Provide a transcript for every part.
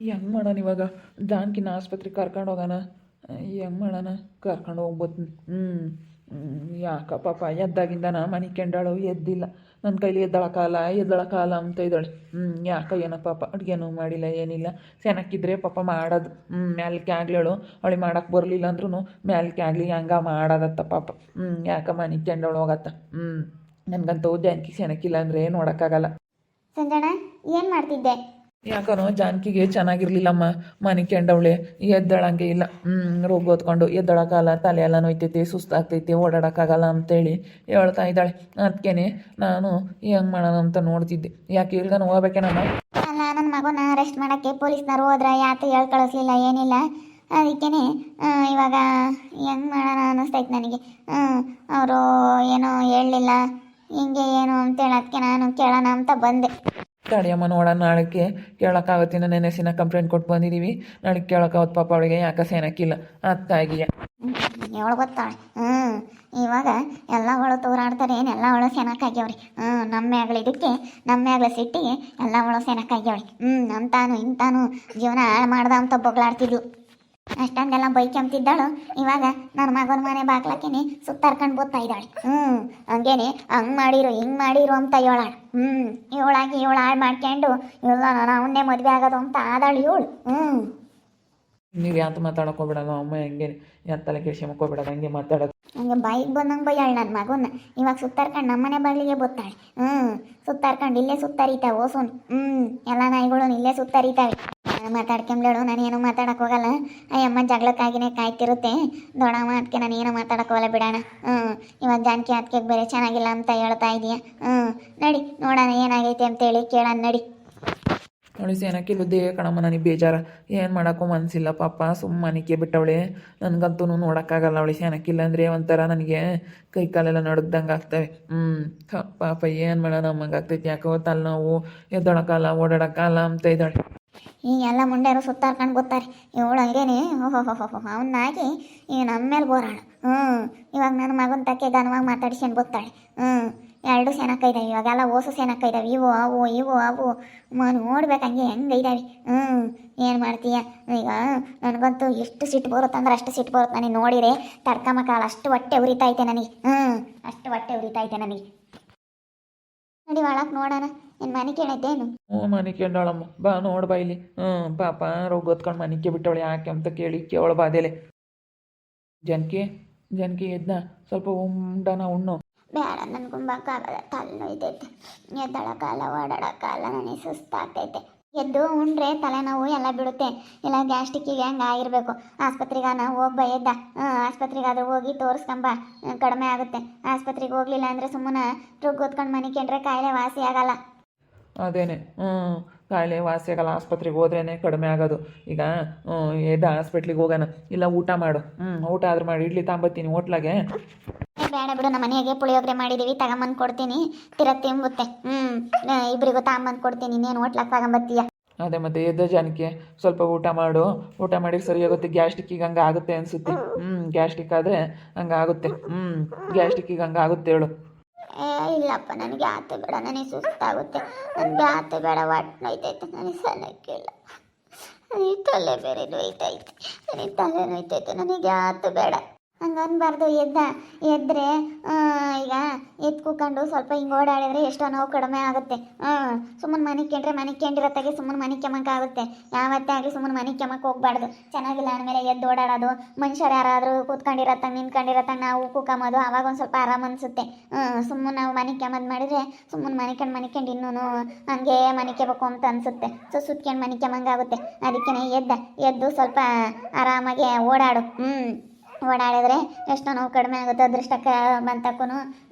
ಹೆಂಗೆ ಮಾಡೋಣ ಇವಾಗ? ಜಾನ್ಕಿನ ಆಸ್ಪತ್ರೆಗೆ ಕರ್ಕೊಂಡು ಹೋಗೋಣ. ಹೆಂಗೆ ಮಾಡೋಣ? ಕರ್ಕೊಂಡು ಹೋಗ್ಬೋದು ಹ್ಞೂ ಯಾಕ ಪಾಪ ಎದ್ದಾಗಿಂದನ ಮನೆ ಕೆಂಡಾಳು, ಎದ್ದಿಲ್ಲ. ನನ್ನ ಕೈಲಿ ಎದ್ದಳಕಾಲ ಎದ್ದಳಕಾಲ ಅಂತ ಇದ್ದಾಳೆ. ಹ್ಞೂ ಯಾಕ ಏನೋ ಪಾಪ ಅಡುಗೆನೂ ಮಾಡಿಲ್ಲ, ಏನಿಲ್ಲ. ಸೆನಕ್ಕಿದ್ರೆ ಪಾಪ ಮಾಡೋದು. ಹ್ಞೂ ಮ್ಯಾಲ್ಕೆ ಆಗ್ಲೇಳು. ಅವಳಿಗೆ ಮಾಡಕ್ಕೆ ಬರಲಿಲ್ಲ ಅಂದ್ರೂ ಮ್ಯಾಲ್ಕೆ ಆಗಲಿ, ಹಂಗ ಮಾಡೋದತ್ತ ಪಾಪ. ಹ್ಞೂ ಯಾಕ ಮನೆ ಕೆಂಡಾಳು ಹೋಗತ್ತ? ಹ್ಞೂ ನನಗಂತೂ ಜಾನ್ಕಿ ಸೆನಕ್ಕಿಲ್ಲ ಅಂದರೆ ನೋಡೋಕ್ಕಾಗಲ್ಲ. ಸಂಜಣ ಏನು ಮಾಡ್ತಿದ್ದೆ? ಯಾಕನೋ ಜಾನಕಿಗೆ ಚೆನ್ನಾಗಿರ್ಲಿಲ್ಲಮ್ಮ ಮನೆ ಕೆಂಡವಳೆ, ಎದ್ದಳಂಗೆ ಇಲ್ಲ. ರೋಗ ಹೊತ್ಕೊಂಡು ಎದ್ದಳಕ್ಕಾಗಲ್ಲ ತಲೆ ಎಲ್ಲ ನೋಯ್ತೈತಿ, ಸುಸ್ತಾಗ್ತೈತಿ, ಓಡಾಡೋಕ್ಕಾಗಲ್ಲ ಅಂತೇಳಿ ಹೇಳ್ತಾ ಇದ್ದಾಳೆ. ಅದಕ್ಕೇನೆ ನಾನು ಹೆಂಗ್ ಮಾಡೋಣ ಅಂತ ನೋಡ್ತಿದ್ದೆ. ಯಾಕೆ ಇಲ್ಗನ ಹೋಗ್ಬೇಕೇನಮ್ಮ? ಅಲ್ಲ ನನ್ನ ಮಗನ ಅರೆಸ್ಟ್ ಮಾಡೋಕ್ಕೆ ಪೊಲೀಸ್ನವ್ರು ಹೋದ್ರೆ ಯಾತು ಹೇಳ್ ಕಳಿಸ್ಲಿಲ್ಲ, ಏನಿಲ್ಲ. ಅದಕ್ಕೇನೆ ಇವಾಗ ಹೆಂಗ್ ಮಾಡೋಣ ಅನ್ನಿಸ್ತೈತೆ ನನಗೆ. ಅವರು ಏನೋ ಹೇಳಲಿಲ್ಲ, ಹಿಂಗೆ ಏನು ಅಂತೇಳಿ ಅದಕ್ಕೆ ನಾನು ಕೇಳೋಣ ಅಂತ ಬಂದೆ. ತಡಿಯಮ್ಮ ನೋಡೋಣ ನಾಳೆಗೆ ಕೇಳೋಕ್ಕಾಗತ್ತಿನ ನೆನೆ ಸಿನ ಕಂಪ್ಲೇಂಟ್ ಕೊಟ್ಟು ಬಂದಿದ್ದೀವಿ ನಾಳೆ ಕೇಳೋಕ್ಕಾಗತ್ತೆ ಪಾಪ ಅವಳಿಗೆ. ಯಾಕೆ ಸೇನಕ್ಕಿಲ್ಲ? ಅದಕ್ಕಾಗಿಯ ಅವಳು ಗೊತ್ತಾಳೆ. ಹ್ಞೂ ಇವಾಗ ಎಲ್ಲ ಅವಳು ತೋರಾಡ್ತಾರೆ. ಏನು ಎಲ್ಲ ಅವಳು ಸೆನಕ್ಕಾಗ್ಯವ್ರಿ? ಹ್ಞೂ ನಮ್ಮ ಮ್ಯಾಗಳ ಇದಕ್ಕೆ ನಮ್ಮ ಮ್ಯಾಗಳ ಸಿಟ್ಟಿಗೆ ಎಲ್ಲ ಅವಳು ಸೆನಕ್ಕಾಗ್ಯವ್ರಿ. ಹ್ಞೂ ಅಂತಾನು ಇಂತಾನು. ಜೀವನ ಹಾಳು ಮಾಡ್ದ ಅಂತ ಬೊಗ್ಲಾಡ್ತಿದ್ಲು. ಅಷ್ಟೊಂದೆಲ್ಲ ಬೈಕೊಂತಿದ್ದಾಳು. ಇವಾಗ ನನ್ನ ಮಗನ ಮನೆ ಬಾಗ್ಲಕ್ಕೇನೆ ಸುತ್ತಾರ್ಕೊಂಡು ಬೋಗ್ತಾ ಇದ್ದಾಳೆ. ಹ್ಞೂ ಹಂಗೇನೆ ಹಂಗೆ ಮಾಡಿರು ಹಿಂಗೆ ಮಾಡಿರು ಅಂತ ಹೇಳಾಳ ಹ್ಞೂ ಇವಳಾಗಿ ಇವಳು ಹಾಳು ಮಾಡ್ಕೊಂಡು ಇಲ್ಲ ನಾನು ಅವನ್ನೇ ಮದುವೆ ಆಗೋದು ಅಂತ ಆದಾಳು ಇವಳು. ಹ್ಞೂ ನೀವು ಯಾತ ಮಾತಾಡೋಕೆ ಹೋಗ್ಬಿಡೋದು ಅಮ್ಮ ಹೆಂಗೆ ಯಾತ ತಲೆ ಕೆಡ್ಸ್ಕೊಂಬಕ್ ಹೋಗ್ಬಿಡೋದು ಹಂಗೆ ಮಾತಾಡೋದು. ಹಂಗೆ ಬಾಯಿಗೆ ಬಂದಂಗೆ ಬೈಯಾಳ ನನ್ನ ಮಗುನ. ಇವಾಗ ಸುತ್ತಾರ್ಕೊಂಡು ನಮ್ಮನೆ ಬಾಗಿಲಿಗೆ ಬತ್ತಾಳೆ. ಹ್ಞೂ ಸುತ್ತಾರ್ಕೊಂಡು ಇಲ್ಲೇ ಸುತ್ತರಿತಾವೆ ಓಸೋನ್. ಹ್ಞೂ ಎಲ್ಲ ನಾಯಿಗಳು ಇಲ್ಲೇ ಸುತ್ತರಿತಾವೆ. ಮಾತಾಡ್ಕೊಂಬ್ಲೇಳು ನಾನು ಏನು ಮಾತಾಡಕ್ಕೆ ಹೋಗಲ್ಲ. ಅಯ್ಯಮ್ಮ ಜಗಳಕ್ಕಾಗಿನೇ ಕಾಯ್ತಿರುತ್ತೆ. ದೊಡ್ಡಮ್ಮ ಅದಕ್ಕೆ ನಾನು ಏನೂ ಮಾತಾಡಕ್ಕೆ ಹೋಗಲ್ಲ ಬಿಡೋಣ ಹ್ಞೂ ಇವಾಗ ಜಾನಕಿ ಅದಕ್ಕೆ ಬೇರೆ ಚೆನ್ನಾಗಿಲ್ಲ ಅಂತ ಹೇಳ್ತಾ ಇದೀಯ. ಹ್ಞೂ ನಡಿ, ನೋಡೋಣ ಏನಾಗೈತೆ ಅಂತೇಳಿ ಕೇಳೋಣ, ನಡಿ. ಅವಳು ಸೇನಕ್ಕಿಲ್ಲ ದೇಹ ಕಣಮ್ಮ, ನನಗೆ ಬೇಜಾರ. ಏನು ಮಾಡೋಕ್ಕೂ ಮನಸ್ಸಿಲ್ಲ ಪಾಪ ಸುಮ್ಮನಿಕೆ ಬಿಟ್ಟವಳೆ. ನನಗಂತೂ ನೋಡೋಕ್ಕಾಗಲ್ಲ ಅವಳು ಸೇನಕ್ಕಿಲ್ಲ ಅಂದರೆ ಒಂಥರ ನನಗೆ ಕೈ ಕಾಲೆಲ್ಲ ನಡುಗ್ದಂಗೆ ಆಗ್ತವೆ. ಹ್ಞೂ ಪಾಪ, ಏನು ಮಾಡೋಣ ನಮಗೆ ಆಗ್ತೈತಿ. ಯಾಕೋ ತಲೆನೋವು ಎದ್ದೊಳಕ್ಕಲ್ಲ ಓಡಾಡೋಕ್ಕಲ್ಲ ಅಂತ ಇದ್ದಾಳೆ. ಈ ಎಲ್ಲ ಮುಂಡೆರು ಸುತ್ತಾರ್ಕೊಂಡು ಬರ್ತಾರೆ ಇವಳು ಹಂಗೇನೆ ಓಹೋ ಹೋ ಹೋ ಅವನ್ನಾಗಿ ಈಗ ನಮ್ಮ ಮೇಲೆ ಬೋರಾಳು ಹ್ಞೂ ಇವಾಗ ನನ್ನ ಮಗನ ತಕ್ಕೆ ಘನವಾಗಿ ಮಾತಾಡ್ಸ್ಕೊಂಡು ಬರ್ತಾಳೆ ಹ್ಞೂ ಎರಡು ಸೆನಕ್ಕ ಇವಾಗ ಇವಾಗೆಲ್ಲ ಓಸು ಸೆನಕ್ಕ ಇದ್ದಾವೆ ಇವು, ಅವು ಇವು, ಅವು. ನೋಡ್ಬೇಕು ಹಂಗೆ ಹೆಂಗೆ ಇದ್ದಾವೆ ಹ್ಞೂ ಏನು ಮಾಡ್ತೀಯ? ಈಗ ನನಗಂತೂ ಎಷ್ಟು ಸಿಟ್ಟು ಬರುತ್ತೆ ಅಂದ್ರೆ ಅಷ್ಟು ಸಿಟ್ಟು ಬರುತ್ತೆ ನನಗೆ ನೋಡಿರೆ ತಡ್ಕಮಕ್ಕಾಲ ಅಷ್ಟು ಹೊಟ್ಟೆ ಉರಿತೈತೆ ನನಗೆ. ಹ್ಞೂ ಅಷ್ಟು ಹೊಟ್ಟೆ ಉರಿತೈತೆ ನನಗೆ. ನಡಿ ಒಳಗೆ ನೋಡೋಣ. ಏನು ಮನೆ ಕೇಳೈತೇನು? ಹ್ಞೂ ಮನೆ ಕೇಳಾಳಮ್ಮ ಬಾ ನೋಡ್ ಬಾ ಇಲ್ಲಿ. ಹ್ಞೂ ಪಾಪ ರೋಗ ಹೊತ್ಕೊಂಡು ಮನೆ ಬಿಟ್ಟವಳು ಯಾಕೆ ಅಂತ ಕೇಳಿ ಕೇಳ ಬಾದೆಲೆ ಜನಕಿ ಜನಕಿ ಎದ್ನ ಸ್ವಲ್ಪ ಉಂಡನ ಉಣ್ಣು. ಬೇಡ ನನ್ಗುಂಬಕ್ಕಾಗಲ್ಲ ತಲೆ ನೋಯ್ತೈತೆ ಎದ್ದಳಕ್ಕಾಗಲ್ಲ ಓಡಾಡಕ್ಕಾಗಲ್ಲ ನನಗೆ ಸುಸ್ತಾಗ್ತೈತೆ. ಎದ್ದು ಉಂಡ್ರೆ ತಲೆನೋವು ಎಲ್ಲ ಬಿಡುತ್ತೆ. ಇಲ್ಲ ಗ್ಯಾಸ್ಟಿಕ್ಕಿಗೆ ಹಂಗೆ ಆಗಿರಬೇಕು. ಆಸ್ಪತ್ರೆಗಾನ ಹೋಗ್ಬ ಎದ್ದ. ಆಸ್ಪತ್ರೆಗಾದ್ರೂ ಹೋಗಿ ತೋರಿಸ್ಕೊಂಬ ಕಡಿಮೆ ಆಗುತ್ತೆ. ಆಸ್ಪತ್ರೆಗೆ ಹೋಗ್ಲಿಲ್ಲ ಅಂದರೆ ಸುಮ್ಮನೆ ರುಗ್ ಓದ್ಕೊಂಡು ಮನೆ ಕೆಂಡ್ರೆ ಕಾಯಿಲೆ ವಾಸಿ ಆಗಲ್ಲ. ಅದೇನೆ. ಹ್ಞೂ ಕಾಯಿಲೆ ವಾಸಿ ಆಗಲ್ಲ. ಆಸ್ಪತ್ರೆಗೆ ಹೋದ್ರೇ ಕಡಿಮೆ ಆಗೋದು. ಈಗ ಎದ್ದ ಹಾಸ್ಪಿಟ್ಲಿಗೆ ಹೋಗೋಣ ಇಲ್ಲ ಊಟ ಮಾಡು. ಹ್ಞೂ ಊಟ ಆದ್ರೂ ಮಾಡಿ. ಇಡ್ಲಿ ತಾಂಬತ್ತೀನಿ ಹೋಟ್ಲಾಗೆ. ಬೇಡ ಬಿಡು ನಮ್ಮ ಮನೆಯಾಗೆ ಪುಳಿಯೋಗರೆ ಮಾಡಿದ್ದೀವಿ ತಗೊಂಬಂದು ಕೊಡ್ತೀನಿ. ತಿರ ತಿಂಬುತ್ತೆ. ಹ್ಞೂ ಇಬ್ಬರಿಗೂ ತಗೊಂಬಂದು ಕೊಡ್ತೀನಿ. ಇನ್ನೇನು ಹೋಟ್ಲಾಗ ತಗೊಂಬತ್ತೀಯ? ಅದೇ ಮತ್ತೆ ಎದ್ದ ಜನಕ್ಕೆ ಸ್ವಲ್ಪ ಊಟ ಮಾಡು. ಊಟ ಮಾಡಿ ಸರಿ ಆಗುತ್ತೆ ಗ್ಯಾಸ್ಟಿಕ್ಕಿಗೆ ಹಂಗೆ ಆಗುತ್ತೆ ಅನಿಸುತ್ತೆ. ಹ್ಞೂ ಗ್ಯಾಸ್ಟಿಕ್ ಆದರೆ ಹಂಗೆ ಆಗುತ್ತೆ. ಹ್ಞೂ ಗ್ಯಾಸ್ಟಿಕ್ಕಿಗೆ ಹಂಗೆ ಆಗುತ್ತೆ ಹೇಳು. ಏ ಇಲ್ಲಪ್ಪ ನನಗೆ ಆತು ಬೇಡ. ನನಗೆ ಸುಸ್ತಾಗುತ್ತೆ. ನನಗೆ ಆತು ಬೇಡ. ಹೊಟ್ಟೆ ನೋಯ್ತೈತೆ. ನನಗೆ ಸಣ್ಣಕ್ಕಿಲ್ಲ ನನಗೆ ತಲೆ ಬೇರೆ ನೋಯ್ತೈತೆ. ನನಗೆ ತಲೆ ನೋಯ್ತೈತೆ. ನನಗೆ ಆತು ಬೇಡ. ಹಂಗೆ ಅನ್ಬಾರ್ದು ಎದ್ದ ಎದ್ದರೆ ಈಗ ಎದ್ದು ಕೂಕೊಂಡು ಸ್ವಲ್ಪ ಹಿಂಗೆ ಓಡಾಡಿದ್ರೆ ಎಷ್ಟೋ ನೋವು ಕಡಿಮೆ ಆಗುತ್ತೆ. ಹ್ಞೂ ಸುಮ್ಮನೆ ಮನೆ ಕೆಂಡ್ರೆ ಮನೆ ಕೆಂಡಿರತ್ತಾಗೆ ಸುಮ್ಮನೆ ಮನೆ ಆಗುತ್ತೆ. ಯಾವತ್ತೇ ಆಗಲಿ ಸುಮ್ಮನೆ ಮನೆ ಕೆಮ್ಮಕ್ಕೆ ಹೋಗ್ಬಾರ್ದು. ಚೆನ್ನಾಗಿಲ್ಲ ಅಂದಮೇಲೆ ಎದ್ದು ಓಡಾಡೋದು. ಮನುಷ್ಯರು ಯಾರಾದರೂ ಕೂತ್ಕೊಂಡಿರತ್ತಾಗ ನಿಂತ್ಕೊಂಡಿರತ್ತಾಗ ನಾವು ಕೂಕಂಬೋದು ಅವಾಗ ಒಂದು ಸ್ವಲ್ಪ ಆರಾಮ ಅನಿಸುತ್ತೆ. ಸುಮ್ಮನೆ ನಾವು ಮನೆ ಕೆಮ್ಮದ್ ಮಾಡಿದ್ರೆ ಸುಮ್ಮನೆ ಮನೆ ಮನಿಕಂಡು ಇನ್ನೂ ಹಂಗೆ ಮನೆ ಕೆಬೇಕು ಅಂತ ಅನಿಸುತ್ತೆ. ಸೊ, ಸುತ್ಕೊಂಡು ಮನೆ ಆಗುತ್ತೆ ಅದಕ್ಕೆ ಎದ್ದ, ಎದ್ದು ಸ್ವಲ್ಪ ಆರಾಮಾಗಿ ಓಡಾಡು. ಹ್ಞೂ ಓಡಾಡಿದ್ರೆ ಎಷ್ಟೋ ನೋವು ಕಡಿಮೆ ಆಗುತ್ತೆ. ಅದೃಷ್ಟಕ್ಕೆ ಬಂತಕ್ಕೂ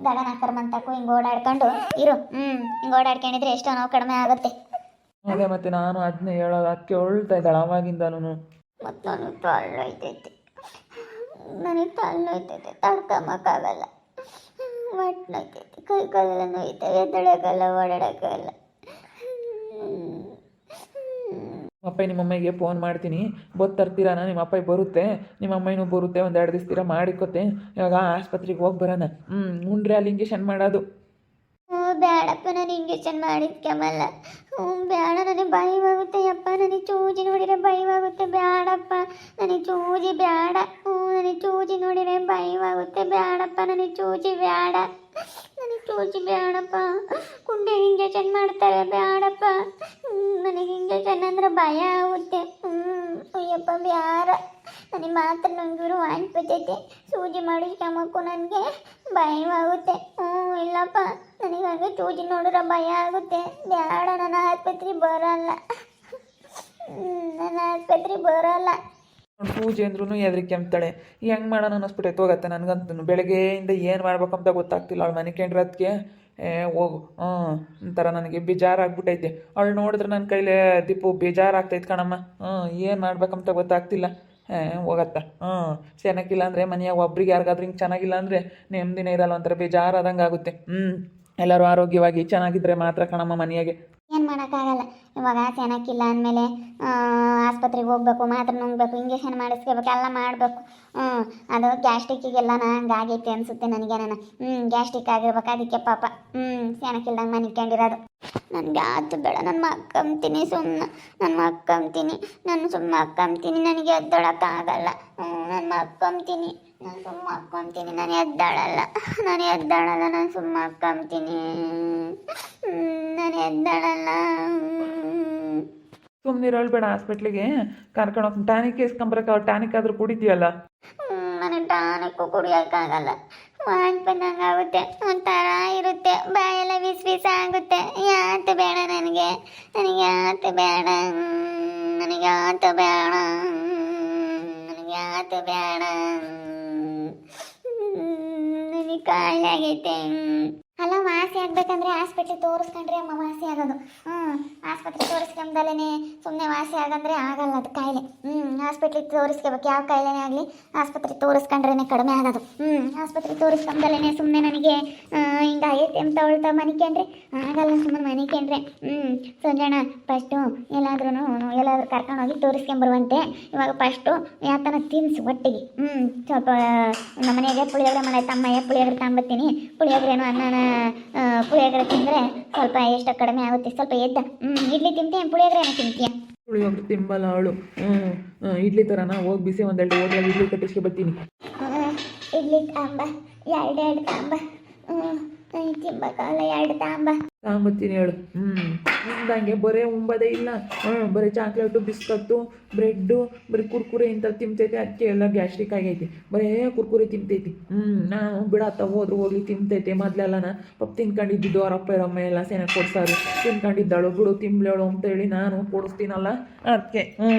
ಗಗನಾಕರ್ ಬಂತಕ್ಕೂ ಹಿಂಗೆ ಓಡಾಡ್ಕೊಂಡು ಇರು. ಹ್ಞೂ ಹಿಂಗೆ ಓಡಾಡ್ಕೊಂಡಿದ್ರೆ ಎಷ್ಟೋ ನೋವು ಕಡಿಮೆ ಆಗುತ್ತೆ. ಅದೇ ಮತ್ತೆ ನಾನು ಅದನ್ನೇ ಹೇಳೋದು. ಅದಕ್ಕೆ ಹೊಳ್ತಾ ಇದ್ದಾಳೆ ಅವಾಗಿಂದ ಮತ್ತು ನನಗೆ ನಾನು ನೋಯ್ತೈತೆ ನನಗೆ ತಲೆ ನೋಯ್ತೈತೆ ತಡ್ಕೊಂಬಕ್ಕಾಗಲ್ಲ ಹೊಟ್ಟೆ ನೋಯ್ತೈತಿ ಕೈ ಕಾಲೆಲ್ಲ ನೋಯ್ತವೆ ಎದ್ದಳಕ್ಕಾಗಲ್ಲ ಓಡಾಡೋಕ್ಕಾಗಲ್ಲ ಅಪ್ಪ ನಿಮ್ಮಮ್ಮಗೆ ಫೋನ್ ಮಾಡ್ತೀನಿ. ಬೊತ್ ತರ್ತೀರಾನ ನಿಮ್ಮ ಅಪ್ಪ ಬರುತ್ತೆ. ನಿಮ್ಮ ಅಮ್ಮನೂ ಬರುತ್ತೆ. ಒಂದು ಎರಡು ದಿವಸ ತೀರ ಮಾಡಿಕೊತ್ತೆ ಇವಾಗ ಆಸ್ಪತ್ರೆಗೆ ಹೋಗಿ ಬರೋಣ. ಹ್ಞೂ ಉಂಡ್ರೆ ಅಲ್ಲಿ ಇಂಜೆಕ್ಷನ್ ಮಾಡೋದು. ಹ್ಞೂ, ಬೇಡಪ್ಪ, ನಾನು ಇಂಜೆಕ್ಷನ್ ಮಾಡಿದ್ಕೆಮಲ್ಲ ಹ್ಞೂ, ಬೇಡ, ನನಗೆ ಭಯವಾಗುತ್ತೆ ಅಪ್ಪ. ನನಗೆ ಚೂಜಿ ನೋಡಿದ್ರೆ ಭಯವಾಗುತ್ತೆ ಬೇಡಪ್ಪ, ನನಗೆ ಚೂಜಿ ಬೇಡ. ಹ್ಞೂ, ನನಗೆ ಚೂಜಿ ನೋಡಿದ್ರೆ ಭಯವಾಗುತ್ತೆ ಬೇಡಪ್ಪ, ನನಗೆ ಚೂಜಿ ಬೇಡ. ನನಗೆ ಚೂಜಿ ಬೇಡಪ್ಪ. ಕುಂಡೆ ಇಂಜೆಕ್ಷನ್ ಮಾಡ್ತಾರೆ ಬೇಡಪ್ಪ. ನನಗೆ ಇಂಜೆಕ್ಷನ್ ಅಂದ್ರೆ ಭಯ ಆಗುತ್ತೆ. ಅಯ್ಯಪ್ಪ, ಬ್ಯಾರ. ನನಗೆ ಮಾತ್ರ ನಂಗಿರು ಅನ್ಪತೈತೆ ಸೂಜಿ ಮಾಡಿಸ್ಕೊಂಬಕ್ಕು ನನಗೆ ಭಯವಾಗುತ್ತೆ. ಹ್ಞೂ ಇಲ್ಲಪ್ಪ. ನನಗೆ ಹಂಗೆ ಸೂಜಿ ನೋಡಿದ್ರೆ ಭಯ ಆಗುತ್ತೆ. ಬೇಡ ನನ್ನ ಆಸ್ಪತ್ರೆ ಬರಲ್ಲ. ನನ್ನ ಆಸ್ಪತ್ರೆ ಬರಲ್ಲ. ಪೂಜೆ ಅಂದ್ರೂ ಎದ್ರಿಕೆ ಅಂತಾಳೆ ಹೆಂಗೆ ಮಾಡೋಣ ಅನ್ನಿಸ್ಬಿಟ್ಟೈತೆ ಹೋಗತ್ತೆ ನನಗಂತೂ ಬೆಳಗ್ಗೆಯಿಂದ ಏನು ಮಾಡ್ಬೇಕಂತ ಗೊತ್ತಾಗ್ತಿಲ್ಲ. ಅವಳು ಮನೆ ಕೇಂದ್ರದಕ್ಕೆ ಏ, ಹೋಗು. ಹ್ಞೂ, ಒಂಥರ ನನಗೆ ಬೇಜಾರಾಗ್ಬಿಟ್ಟೈತೆ ಅವಳು ನೋಡಿದ್ರೆ ನನ್ನ ಕೈಲೇ ದೀಪು ಬೇಜಾರಾಗ್ತೈತೆ ಕಣಮ್ಮ. ಹ್ಞೂ, ಏನು ಮಾಡ್ಬೇಕಂತ ಗೊತ್ತಾಗ್ತಿಲ್ಲ. ಹೋಗತ್ತ ಹ್ಞೂ ಚೆನ್ನಾಗಿಲ್ಲ ಅಂದರೆ ಮನೆಯಾಗ ಒಬ್ರಿಗೆ ಯಾರಿಗಾದ್ರೂ ಹಿಂಗೆ ಚೆನ್ನಾಗಿಲ್ಲ ಅಂದರೆ ನೆಮ್ಮದಿನೇ ಇರಲ್ಲ, ಒಂಥರ ಬೇಜಾರಾದಂಗೆ ಆಗುತ್ತೆ ಹ್ಞೂ, ಎಲ್ಲರೂ ಆರೋಗ್ಯವಾಗಿ ಚೆನ್ನಾಗಿದ್ದರೆ ಮಾತ್ರ ಕಣಮ್ಮ ಮನೆಯಾಗೆ. ಏನು ಮಾಡೋಕ್ಕಾಗಲ್ಲ. ಇವಾಗ ಚೆನ್ನಾಗಿಲ್ಲ ಅಂದಮೇಲೆ ಆಸ್ಪತ್ರೆಗೆ ಹೋಗ್ಬೇಕು, ಮಾತ್ರ ನುಂಗ್ಬೇಕು, ಇಂಜೆಕ್ಷನ್ ಮಾಡಿಸ್ಕೋಬೇಕು, ಎಲ್ಲ ಮಾಡಬೇಕು. ಹ್ಞೂ ಅದು ಗ್ಯಾಸ್ಟ್ರಿಕ್ಕಿಗೆಲ್ಲ ಹಂಗಾಗೈತೆ ಅನಿಸುತ್ತೆ ನನಗೆ ನಾನು ಹ್ಞೂ ಗ್ಯಾಸ್ಟ್ರಿಕ್ ಆಗಿರ್ಬೇಕು, ಅದಕ್ಕೆ ಪಾಪ. ಹ್ಞೂ ಚೆನ್ನಾಗಿಲ್ದಂಗೆ ಮನಿಕೊಂಡಿರೋದು ನನಗೆ ಆತು ಬೇಡ ನನ್ನ ಮಕ್ಕಂತೀನಿ ಸುಮ್ಮನೆ ನನ್ನ ಮಕ್ಕಂತೀನಿ ನಾನು ಸುಮ್ಮನೆ ಮಕ್ಕಂತೀನಿ ನನಗೆ ಎದ್ದೊಳಕ್ಕಾಗಲ್ಲ. ಹ್ಞೂ ನನ್ನ ಮಕ್ಕಂತೀನಿ ನಾನು ಸುಮ್ಮ ಅಕ್ಕಂತೀನಿ ನಾನು ಎದ್ದಾಳಲ್ಲ. ನಾನು ಎದ್ದಾಳಲ್ಲ, ನಾನು ಸುಮ್ಮನೆ ಮಕ್ಕಂತೀನಿ ನಾನು ಎದ್ದಾಳಲ್ಲ ಸುಮ್ಮನೆ ಸುಮ್ಮನೆ ಬೇಡ ಹಾಸ್ಪಿಟ್ಲಿಗೆ ಕರ್ಕೊಂಡು ಹೋಗಿ ಟಾನಿಕ್ ಇಸ್ಕೊಂಬರಕ್ಕೆ ಟಾನಿಕ್ ಆದರೂ ಕುಡಿತೀಯಲ್ಲ ನನಗೆ ಟಾನಿಕ್ಕು ಕುಡಿಯೋಕ್ಕಾಗಲ್ಲ. ವಾಂತಿ ಬಂದಂಗೆ ಆಗುತ್ತೆ. ಒಂಥರ ಇರುತ್ತೆ. ಬಾಯೆಲ್ಲ ವಿಸ್ ವಿಸ್ ಆಗುತ್ತೆ. ಯಾತು ಬೇಡ ನನಗೆ. ನನಗೆ ಯಾತು ಬೇಡ. ನನಗೆ ಯಾತು ಬೇಡ. ನನಗೆ ಯಾತು ಬೇಡ. ನನಗೆ ಕಾಯಿಲೆ ಆಗೈತೆ. ಅಲ್ಲ ವಾಸಿ ಆಗ್ಬೇಕಂದ್ರೆ ಆಸ್ಪತ್ರೆ ತೋರಿಸ್ಕೊಂಡ್ರೆ ಅಮ್ಮ ವಾಸಿ ಆಗೋದು. ಹ್ಞೂ ಆಸ್ಪತ್ರೆ ತೋರಿಸ್ಕೊಂಡಲೇ ಸುಮ್ಮನೆ ವಾಸಿ ಆಗಂದ್ರೆ ಆಗಲ್ಲ ಅದು ಕಾಯಿಲೆ. ಹ್ಞೂ ಹಾಸ್ಪಿಟ್ಲಿಗೆ ತೋರಿಸ್ಕೋಬೇಕು. ಯಾವ ಕಾಯಿಲೆನೇ ಆಗಲಿ ಆಸ್ಪತ್ರೆ ತೋರಿಸ್ಕೊಂಡ್ರೇ ಕಡಿಮೆ ಆಗೋದು. ಹ್ಞೂ ಆಸ್ಪತ್ರೆ ತೋರಿಸ್ಕೊಂಡಲೇ ಸುಮ್ಮನೆ ನನಗೆ ಹಿಂಗಾಗೈತೆ ಅಂತ ಹೊಳ್ತಾ ಮನಿಕೊಂಡ್ರೆ ಆಗಲ್ಲ ಸುಮ್ಮನೆ ಮನಿಕೊಂಡ್ರೆ ಹ್ಞೂ ಸಂಜಣ ಫಸ್ಟು ಎಲ್ಲಾದ್ರೂ ಹೋಗಿ ಕರ್ಕೊಂಡೋಗಿ ತೋರಿಸ್ಕೊಂಬರುವಂತೆ. ಇವಾಗ ಫಸ್ಟು ಯಾತನ ತಿನ್ಸು ಒಟ್ಟಿಗೆ. ಹ್ಞೂ ಸ್ವಲ್ಪ ನಮ್ಮ ಮನೆಗೆ ಪುಳಿಯೋಗರೆ ಮಾಡೈತೆ ತಮ್ಮ ಪುಳಿಯೋಗರೆ ತಗೊಂಬತ್ತೀನಿ. ಪುಳಿಯೋಗರೆನು ಅನ್ನನ ಆ, ಪುಳಿಯೋಗರೆ ತಿಂದರೆ ಸ್ವಲ್ಪ ಎಷ್ಟು ಕಡಿಮೆ ಆಗುತ್ತೆ. ಸ್ವಲ್ಪ ಎದ್ದ. ಇಡ್ಲಿ ತಿಂತೀಯ ಪುಳಿಯೋಗರೆ ತಿಂತೀಯ? ಪುಳಿಯೋಗರೆ ತಿಂಬಲ್ಲ ಅವಳು. ಇಡ್ಲಿ ಥರನ ಹೋಗಿ ಬಿಸಿ ಒಂದೆರಡು ಹೋಟ್ಲಲ್ಲಿ ಇಡ್ಲಿ ಕಟ್ಟಿಸ್ಕೆ ಬರ್ತೀನಿ. ಇಡ್ಲಿ ತಾಂಬ ಎರಡು ಎರಡು ತಾಂಬ ಹ್ಞೂ ತಿಂಬಕಾಲ ಎರಡು ತಾಂಬ. ತಗೊಂಬತ್ತೀನಿ ಹೇಳು. ಹ್ಞೂ ನಿಮ್ದಂಗೆ ಬರೀ ಉಂಬದೇ ಇಲ್ಲ. ಹ್ಞೂ ಬರೀ ಚಾಕ್ಲೇಟು ಬಿಸ್ಕತ್ತು ಬ್ರೆಡ್ಡು ಬರೀ ಕುರ್ಕುರೆ ಇಂಥದ್ದು ತಿಂತೈತೆ. ಅದಕ್ಕೆ ಎಲ್ಲ ಗ್ಯಾಸ್ಟ್ರಿಕ್ ಆಗೈತಿ. ಬರೇ ಕುರ್ಕುರೆ ತಿಂತೈತಿ. ಹ್ಞೂ ನಾನು ಬಿಡತ್ತ ಹೋದ್ರು ಹೋಗ್ಲಿ ತಿಂತೈತೆ. ಮೊದಲೆಲ್ಲ ನಾ ಪಪ್ಪ ತಿನ್ಕೊಂಡಿದ್ದು ಅವರಪ್ಪ ಇರಮ್ಮ ಎಲ್ಲ ಸೇನೆ ಕೊಡ್ಸಾರು. ತಿನ್ಕೊಂಡಿದ್ದಾಳು ಬಿಡು ತಿಂಬ್ಲೇಳು ಅಂತೇಳಿ ನಾನು ಕೊಡಿಸ್ತೀನಲ್ಲ. ಅದಕ್ಕೆ ಹ್ಞೂ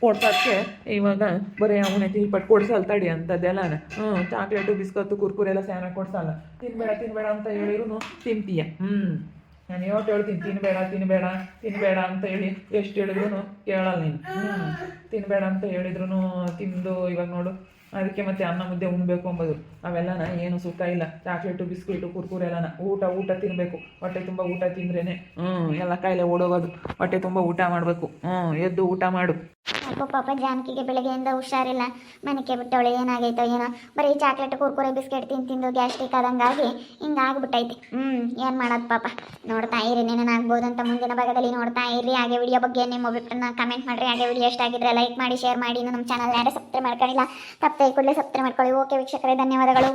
ಕೊಡ್ಸೋದಕ್ಕೆ ಇವಾಗ ಬರೀ ಅವನೇ ತಿಳ್ಪಟ್ ಕೊಡ್ಸಲ್ಲ ತಡಿ ಅಂಥದ್ದೆಲ್ಲ ಹ್ಞೂ ಚಾಕ್ಲೇಟು ಬಿಸ್ಕತ್ತು ಕುರ್ಕುರೆ ಎಲ್ಲ ಸೇನೆ ಕೊಡ್ಸಲ್ಲ. ತಿನ್ಬೇಡ ತಿನ್ಬೇಡ ಅಂತ ಹೇಳಿದ್ರು ತಿಂತೀಯ. ಹ್ಞೂ ನಾನು ಯಾವತ್ತು ಹೇಳ್ತೀನಿ ತಿನ್ಬೇಡ ತಿನ್ಬೇಡ ತಿನ್ಬೇಡ ಅಂತ ಹೇಳಿ ಎಷ್ಟು ಹೇಳಿದ್ರು ಕೇಳಲ್ಲ ನೀನು. ಹ್ಞೂ ತಿನ್ಬೇಡ ಅಂತ ಹೇಳಿದ್ರು ತಿಂದು ಇವಾಗ ನೋಡು. ಅದಕ್ಕೆ ಮತ್ತೆ ಅನ್ನ ಮುದ್ದೆ ಉಣ್ಬೇಕು ಅಂಬೋದು. ಅವೆಲ್ಲನ ಏನು ಸುಖ ಇಲ್ಲ. ಚಾಕ್ಲೇಟು ಬಿಸ್ಕೆಟು ಕುರ್ಕುರೆ ಎಲ್ಲನ ಊಟ ಊಟ ತಿನ್ನಬೇಕು ಹೊಟ್ಟೆ ತುಂಬ ಊಟ ತಿಂದ್ರೇನೆ. ಹ್ಞೂ ಎಲ್ಲ ಕಾಯಿಲೆ ಓಡೋಗೋದು. ಹೊಟ್ಟೆ ತುಂಬ ಊಟ ಮಾಡಬೇಕು. ಹ್ಞೂ ಎದ್ದು ಊಟ ಮಾಡು. ಅಪ್ಪ ಪಾಪ ಜಾನಕಿಗೆ ಬೆಳಗ್ಗೆಯಿಂದ ಹುಷಾರಿಲ್ಲ. ಮನೆಗೆ ಬಿಟ್ಟವಳೆ, ಏನಾಗೈತೋ ಏನೋ. ಬರೀ ಚಾಕ್ಲೇಟ್ ಕುರ್ಕುರೆ, ಬಿಸ್ಕೆಟ್ ತಿಂದು ತಿಂದು ಗ್ಯಾಸ್ಟ್ರಿಕ್ ಆದಂಗಾಗಿ ಹಿಂಗೆ ಆಗ್ಬಿಟ್ಟೈತೆ. ಹ್ಞೂ ಏನು ಮಾಡೋದು ಪಾಪ. ನೋಡ್ತಾ ಇರಿ ಏನೇನಾಗ್ಬೋದು ಅಂತ ಮುಂದಿನ ಭಾಗದಲ್ಲಿ ನೋಡ್ತಾ ಇರಿ. ಹಾಗೆ ವಿಡಿಯೋ ಬಗ್ಗೆ ನಿಮ್ಮ ಅಭಿಪ್ರಾಯನ ಕಮೆಂಟ್ ಮಾಡಿರಿ. ಹಾಗೆ ವಿಡಿಯೋ ಇಷ್ಟ ಆಗಿದ್ರೆ ಲೈಕ್ ಮಾಡಿ ಶೇರ್ ಮಾಡಿ. ನಮ್ಮ ಚಾನಲ್ ಯಾರೇ ಸಬ್ಸ್ಕ್ರೈಬ್ ಮಾಡ್ಕೊಂಡಿಲ್ಲ, ತಪ್ಪದೆ ಕೂಡಲೇ ಸಬ್ಸ್ಕ್ರೈಬ್ ಮಾಡ್ಕೊಳ್ಳಿ. ಓಕೆ ವೀಕ್ಷಕರೇ, ಧನ್ಯವಾದಗಳು.